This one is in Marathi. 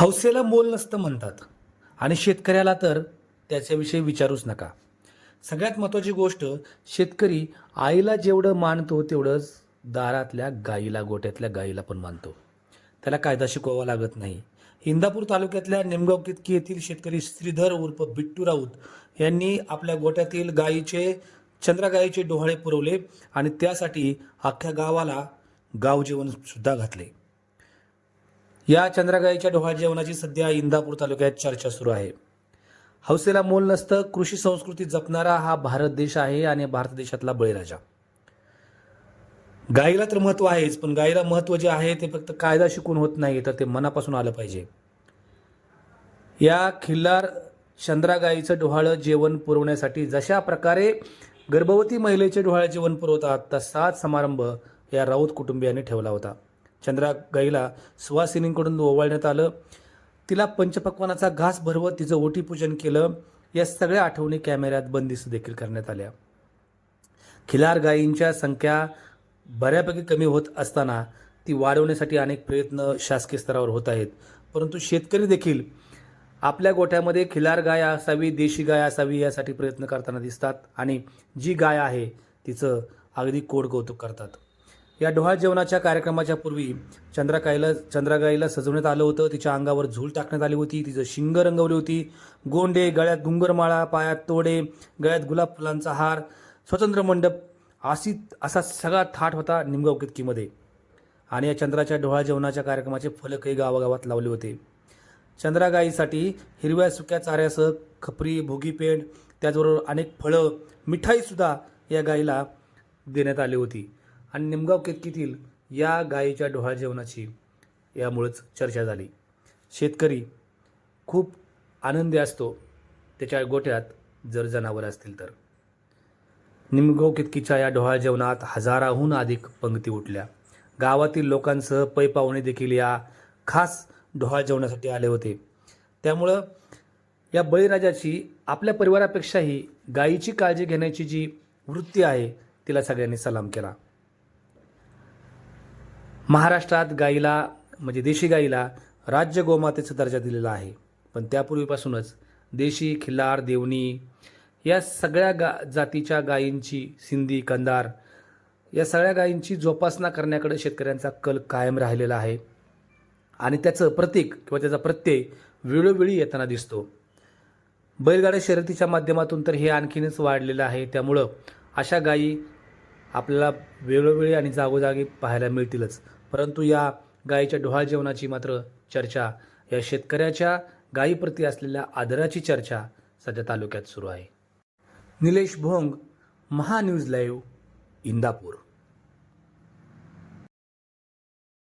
हौसेला मोल नसतं म्हणतात. आणि शेतकऱ्याला तर त्याच्याविषयी विचारूच नका. सगळ्यात महत्त्वाची गोष्ट शेतकरी आईला जेवढं मानतो तेवढंच दारातल्या गाईला गोट्यातल्या गाईला पण मानतो. त्याला कायदा शिकवावा लागत नाही. इंदापूर तालुक्यातल्या निमगाव कितकी येथील शेतकरी श्रीधर उर्फ बिट्टू राऊत यांनी आपल्या गोट्यातील गायीचे चंद्रगायीचे डोहाळे पुरवले आणि त्यासाठी अख्ख्या गावाला गाव जेवणसुद्धा घातले. या चंद्रागाईच्या डोहाळ जेवणाची सध्या इंदापूर तालुक्यात चर्चा सुरू आहे. हौसेला मोल नसतं कृषी संस्कृती जपणारा हा भारत देश आहे आणि भारत देशातला बळीराजा. गाईला तर महत्त्व आहेच पण गाईला महत्त्व जे आहे ते फक्त कायदा शिकून होत नाही तर ते मनापासून आलं पाहिजे. या खिल्लार चंद्रागाईचं डोहाळं जेवण पुरवण्यासाठी जशा प्रकारे गर्भवती महिलेचे डोहाळं जेवण पुरवतात तसाच समारंभ या राऊत कुटुंबियांनी ठेवला होता. चंद्रा गाईला सुहासिनींकडून ओवाळण्यात आलं. तिला पंचपक्वानाचा घास भरवत तिचं ओटीपूजन केलं. या सगळ्या आठवणी कॅमेऱ्यात बंदिस्त देखील करण्यात आल्या. खिलार गायींच्या संख्या बऱ्यापैकी कमी होत असताना ती वाढवण्यासाठी अनेक प्रयत्न शासकीय स्तरावर होत आहेत. परंतु शेतकरी देखील आपल्या गोठ्यामध्ये खिलार गाय असावी देशी गाय असावी यासाठी प्रयत्न करताना दिसतात आणि जी गाय आहे तिचं अगदी कोड कौतुक करतात. या डोहाळ जेवणाच्या कार्यक्रमाच्या पूर्वी चंद्राकाईला चंद्रगाईला सजवण्यात आलं होतं. तिच्या अंगावर झूल टाकण्यात आली होती. तिचं शिंग रंगवली होती. गोंडे गळ्यात घुंगरमाळा पायात तोडे गळ्यात गुलाब फुलांचा हार स्वतंत्र मंडप अशी असा सगळा थाट होता निमगाव कितकीमध्ये आणि या चंद्राच्या डोहाळ जेवणाच्या कार्यक्रमाचे फलकही गावागावात लावले होते. चंद्रागाईसाठी हिरव्या सुक्या चाऱ्यासह खपरी भोगी पेंड त्याचबरोबर अनेक फळं मिठाईसुद्धा या गाईला देण्यात आली होती. आणि निमगाव केतकीतील या गायीच्या डोहाळ जेवणाची यामुळेच चर्चा झाली. शेतकरी खूप आनंदी असतो त्याच्या गोठ्यात जर जनावर असतील तर. निमगाव कितकीच्या या डोहाळ जेवणात हजाराहून अधिक पंक्ती उठल्या. गावातील लोकांसह पै पाहुणे देखील या खास डोहाळ जेवणासाठी आले होते. त्यामुळं या बळीराजाची आपल्या परिवारापेक्षाही गायीची काळजी घेण्याची जी वृत्ती आहे तिला सगळ्यांनी सलाम केला. महाराष्ट्रात गाईला म्हणजे देशी गाईला राज्य गोमातेचा दर्जा दिलेला आहे. पण त्यापूर्वीपासूनच देशी खिल्लार देवणी या सगळ्या गा जातीच्या गायींची सिंधी कंदार या सगळ्या गायींची जोपासना करण्याकडे शेतकऱ्यांचा कल कायम राहिलेला आहे. आणि त्याचं प्रतीक किंवा त्याचा प्रत्यय वेळोवेळी येताना दिसतो. बैलगाड्या शर्यतीच्या माध्यमातून तर हे आणखीनच वाढलेलं आहे. त्यामुळं अशा गायी आपल्याला वेळोवेळी आणि जागोजागी पाहायला मिळतीलच. परंतु या गायीच्या डोहाळ जेवणाची मात्र चर्चा या शेतकऱ्याच्या गायीप्रती असलेल्या आदराची चर्चा सध्या तालुक्यात सुरू आहे. निलेश भोंग महान्यूज लाईव्ह इंदापूर.